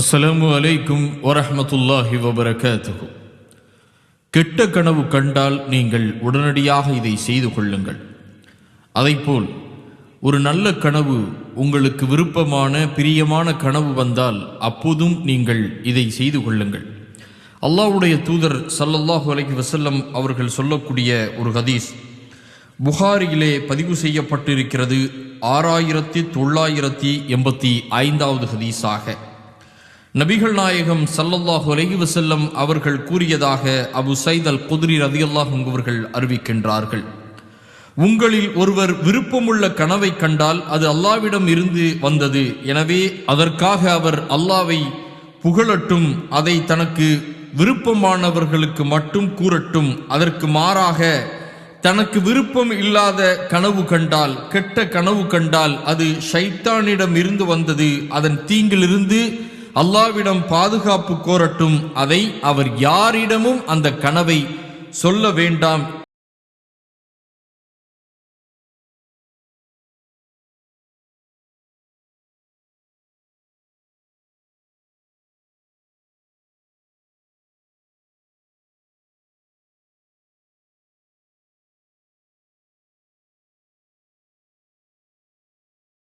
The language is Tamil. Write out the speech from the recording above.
அஸ்ஸலாமு அலைக்கும் வரஹமத்துல்லாஹி வபரகாத்துஹு. கெட்ட கனவு கண்டால் நீங்கள் உடனடியாக இதை செய்து கொள்ளுங்கள். அதைப்போல் ஒரு நல்ல கனவு உங்களுக்கு விருப்பமான பிரியமான கனவு வந்தால் அப்போதும் நீங்கள் இதை செய்து கொள்ளுங்கள். அல்லாஹ்வுடைய தூதர் சல்லல்லாஹு அலைஹி வசல்லம் அவர்கள் சொல்லக்கூடிய ஒரு ஹதீஸ் புகாரியிலே பதிவு செய்யப்பட்டிருக்கிறது ஆறாயிரத்தி தொள்ளாயிரத்தி எண்பத்தி ஐந்தாவது ஹதீஸாக. நபிகள் நாயகம் சல்லல்லாஹு அலைஹி செல்லம் அவர்கள் கூறியதாக அபு சைத் அல் குத்ரி ரதியல்லாஹு அவர்கள் அறிவிக்கின்றார்கள். உங்களில் ஒருவர் விருப்பமுள்ள கனவை கண்டால் அது அல்லாவிடம் இருந்து வந்தது. எனவே அதற்காக அவர் அல்லாவை புகழட்டும் அதை தனக்கு விருப்பமானவர்களுக்கு மட்டும் கூறட்டும் அதற்கு மாறாக தனக்கு விருப்பம் இல்லாத கனவு கண்டால் கெட்ட கனவு கண்டால் அது ஷைத்தானிடம் இருந்து வந்தது. அதன் தீங்கிலிருந்து அல்லாவிடம் பாதுகாப்பு கோரட்டும் அதை அவர் யாரிடமும் அந்த கனவை சொல்ல வேண்டாம்